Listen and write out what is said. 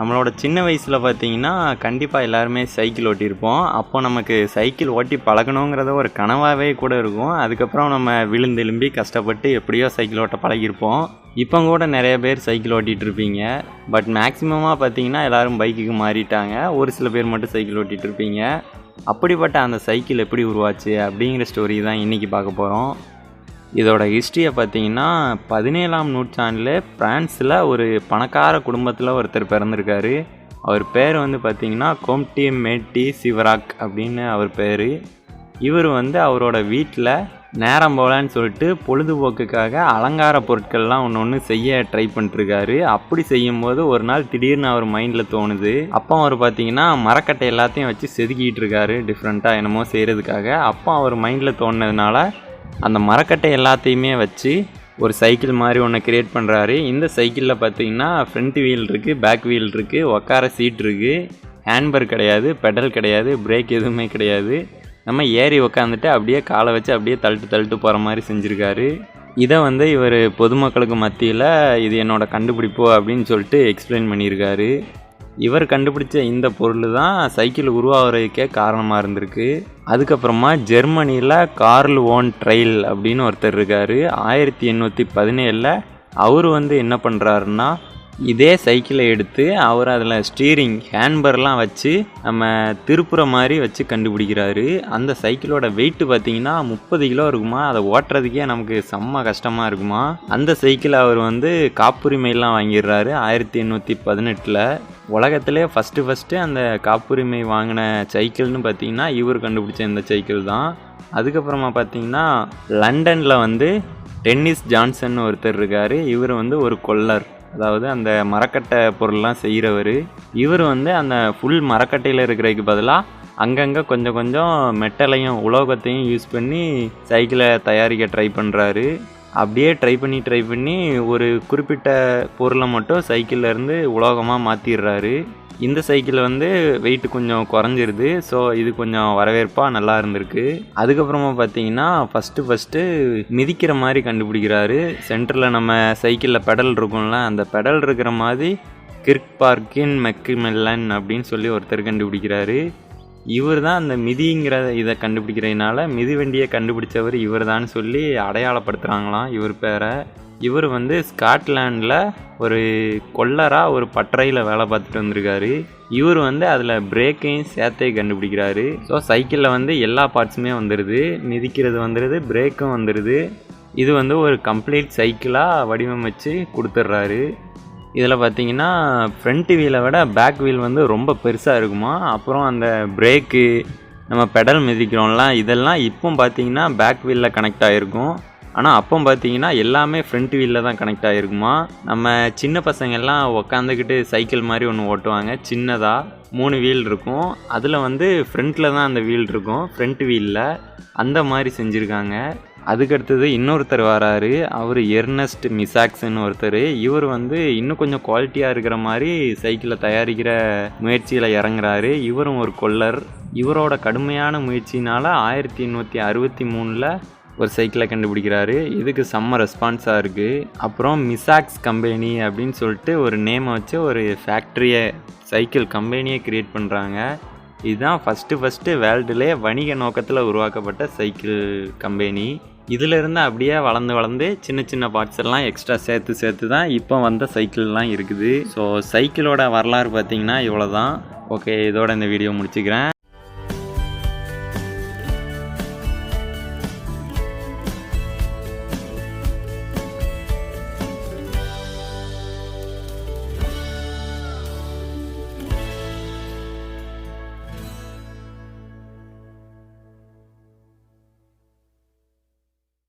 நம்மளோட சின்ன வயசில் பார்த்தீங்கன்னா கண்டிப்பாக எல்லாருமே சைக்கிள் ஓட்டியிருப்போம். அப்போ நமக்கு சைக்கிள் ஓட்டி பழகணுங்கிறத ஒரு கனவாகவே கூட இருக்கும். அதுக்கப்புறம் நம்ம விழுந்தெலும்பி கஷ்டப்பட்டு எப்படியோ சைக்கிள் ஓட்ட பழகியிருப்போம். இப்போ கூட நிறைய பேர் சைக்கிள் ஓட்டிகிட்டு இருப்பீங்க. பட் மேக்ஸிமமாக பார்த்தீங்கன்னா எல்லோரும் பைக்குக்கு மாறிட்டாங்க. ஒரு சில பேர் மட்டும் சைக்கிள் ஓட்டிகிட்டு இருப்பீங்க. அப்படிப்பட்ட அந்த சைக்கிள் எப்படி உருவாச்சு அப்படிங்கிற ஸ்டோரி தான் இன்றைக்கி பார்க்க போகிறோம் இதோட ஹிஸ்ட்ரியை பார்த்தீங்கன்னா பதினேழாம் நூற்றாண்டில் பிரான்ஸில் ஒரு பணக்கார குடும்பத்தில் ஒருத்தர் பிறந்திருக்காரு. அவர் பேர் வந்து பார்த்தீங்கன்னா கோம்டி மேட்டி சிவராக் அப்படின்னு அவர் பேர். இவர் வந்து அவரோட வீட்டில் நேரம் போகலான்னு சொல்லிட்டு பொழுதுபோக்குக்காக அலங்கார பொருட்கள்லாம் ஒன்று ஒன்று செய்ய ட்ரை பண்ணிட்டுருக்காரு. அப்படி செய்யும்போது ஒரு நாள் திடீர்னு அவர் மைண்டில் தோணுது. அப்போ அவர் பார்த்தீங்கன்னா மரக்கட்டை எல்லாத்தையும் வச்சு செதுக்கிட்டு இருக்காரு டிஃப்ரெண்ட்டாக என்னமோ செய்கிறதுக்காக அப்போ அவர் மைண்டில் தோணுனதுனால அந்த மரக்கட்டை எல்லாத்தையுமே வச்சு ஒரு சைக்கிள் மாதிரி ஒன்று கிரியேட் பண்ணுறாரு இந்த சைக்கிளில் பார்த்தீங்கன்னா ஃப்ரண்ட் வீல் இருக்குது பேக் வீல் இருக்குது உக்கார சீட் இருக்குது ஹேண்ட்பர் கிடையாது பெடல் கிடையாது பிரேக் எதுவுமே கிடையாது. நம்ம ஏறி உக்காந்துட்டு அப்படியே காலை வச்சு அப்படியே தள்ளிட்டு தள்ளிட்டு போகிற மாதிரி செஞ்சுருக்காரு. இதை வந்து இவர் பொதுமக்களுக்கு மத்தியில் இது என்னோட கண்டுபிடிப்போ அப்படின்னு சொல்லிட்டு எக்ஸ்பிளைன் பண்ணியிருக்காரு இவர் கண்டுபிடிச்ச இந்த பொருள் தான் சைக்கிள் உருவாகிறதுக்கே காரணமாக இருந்திருக்கு. அதுக்கப்புறமா ஜெர்மனியில் கார்ல் ஓன் ட்ரெயில் அப்படின்னு ஒருத்தர் இருக்கார். ஆயிரத்தி எண்ணூற்றி பதினேழில் அவர் வந்து என்ன பண்ணுறாருன்னா இதே சைக்கிளை எடுத்து அவர் அதில் ஸ்டீரிங் ஹேண்ட்பர்லாம் வச்சு நம்ம திருப்புற மாதிரி வச்சு கண்டுபிடிக்கிறாரு. அந்த சைக்கிளோட வெயிட் பார்த்தீங்கன்னா முப்பது கிலோ இருக்குமா? அதை ஓட்டுறதுக்கே நமக்கு செம்ம கஷ்டமாக இருக்குமா? அந்த சைக்கிள் அவர் வந்து காப்புரிமையெல்லாம் வாங்கிடுறாரு ஆயிரத்தி எண்ணூற்றி பதினெட்டில். உலகத்திலே ஃபஸ்ட்டு ஃபஸ்ட்டு அந்த காப்புரிமை வாங்கின சைக்கிள்னு பார்த்தீங்கன்னா இவர் கண்டுபிடிச்ச இந்த சைக்கிள் தான். அதுக்கப்புறமா பார்த்தீங்கன்னா லண்டனில் வந்து டென்னிஸ் ஜான்சன் ஒருத்தர் இருக்கார். இவர் வந்து ஒரு கொல்லர். அதாவது அந்த மரக்கட்டை பொருள்லாம் செய்கிறவர் இவர் வந்து அந்த ஃபுல் மரக்கட்டையில் இருக்கிறதுக்கு பதிலாக அங்கங்கே கொஞ்சம் கொஞ்சம் மெட்டலையும் உலோகத்தையும் யூஸ் பண்ணி சைக்கிளை தயாரிக்க ட்ரை பண்ணுறாரு அப்படியே ட்ரை பண்ணி ட்ரை பண்ணி ஒரு குறிப்பிட்ட பொருளை மட்டும் சைக்கிள்லேருந்து உலோகமாக மாற்றிடுறாரு இந்த சைக்கிள் வந்து வெயிட் கொஞ்சம் குறைஞ்சிருது. ஸோ இது கொஞ்சம் வரவேற்பாக நல்லா இருந்திருக்கு. அதுக்கப்புறமா பார்த்தீங்கன்னா ஃபஸ்ட்டு ஃபஸ்ட்டு மிதிக்கிற மாதிரி கண்டுபிடிக்கிறாரு. சென்டரில் நம்ம சைக்கிளில் பெடல் இருக்கும்ல அந்த பெடல் இருக்கிற மாதிரி கிர்க் பார்க்கின் மெக்கிமெல்லன் அப்படின்னு சொல்லி ஒருத்தர் கண்டுபிடிக்கிறாரு. இவர் தான் அந்த மிதிங்கிற இதை கண்டுபிடிக்கிறதுனால மிதிவண்டியை கண்டுபிடிச்சவர் இவர் தான் சொல்லி அடையாளப்படுத்துகிறாங்களாம் இவர் பேரை. இவர் வந்து ஸ்காட்லாண்டில் ஒரு கொல்லராக ஒரு பட்டறையில் வேலை பார்த்துட்டு வந்திருக்காரு. இவர் வந்து அதில் பிரேக்கையும் சேர்த்தையும் கண்டுபிடிக்கிறாரு. ஸோ சைக்கிளில் வந்து எல்லா பார்ட்ஸுமே வந்துடுது மிதிக்கிறது வந்துடுது பிரேக்கும் வந்துடுது இது வந்து ஒரு கம்ப்ளீட் சைக்கிளாக வடிவமைச்சு கொடுத்துட்றாரு. இதில் பார்த்தீங்கன்னா ஃப்ரண்ட் வீலை விட பேக் வீல் வந்து ரொம்ப பெருசாக இருக்குமா? அப்புறம் அந்த பிரேக்கு நம்ம பெடல் மிதிக்கிறோம்லாம் இதெல்லாம் இப்போ பார்த்தீங்கன்னா பேக் வீலில் கனெக்ட் ஆகிருக்கும் ஆனால் அப்போ பார்த்தீங்கன்னா எல்லாமே ஃப்ரண்ட் வீலில் தான் கனெக்ட் ஆகிருக்குமா நம்ம சின்ன பசங்கள்லாம் உக்காந்துக்கிட்டு சைக்கிள் மாதிரி ஒன்று ஓட்டுவாங்க. சின்னதாக மூணு வீல் இருக்கும். அதில் வந்து ஃப்ரண்ட்டில் தான் அந்த வீல் இருக்கும். ஃப்ரண்ட் வீலில் அந்த மாதிரி செஞ்சுருக்காங்க. அதுக்கடுத்தது இன்னொருத்தர் வராரு. அவர் எர்னஸ்ட் மிசாக்ஸ்ன்னு ஒருத்தர். இவர் வந்து இன்னும் கொஞ்சம் குவாலிட்டியாக இருக்கிற மாதிரி சைக்கிளை தயாரிக்கிற முயற்சியில் இறங்குறாரு. இவரும் ஒரு கொல்லர். இவரோட கடுமையான முயற்சினால் ஆயிரத்தி எண்ணூற்றி அறுபத்தி மூணில் ஒரு சைக்கிளை கண்டுபிடிக்கிறாரு. இதுக்கு செம்ம ரெஸ்பான்ஸாக இருக்குது அப்புறம் மிசாக்ஸ் கம்பெனி அப்படின்னு சொல்லிட்டு ஒரு நேமை வச்சு ஒரு ஃபேக்ட்ரியை சைக்கிள் கம்பெனியை க்ரியேட் பண்ணுறாங்க இதுதான் ஃபஸ்ட்டு ஃபஸ்ட்டு வேர்ல்டுலே வணிக நோக்கத்தில் உருவாக்கப்பட்ட சைக்கிள் கம்பெனி இதிலிருந்து அப்படியே வளர்ந்து வளர்ந்து சின்ன சின்ன பார்ட்ஸ் எல்லாம் எக்ஸ்ட்ரா சேர்த்து சேர்த்து தான் இப்போ வந்த சைக்கிள்லாம் இருக்குது. ஸோ சைக்கிளோட வரலாறு பார்த்திங்கன்னா இவ்வளோ தான் ஓகே இதோட இந்த வீடியோ முடிச்சுக்கிறேன்.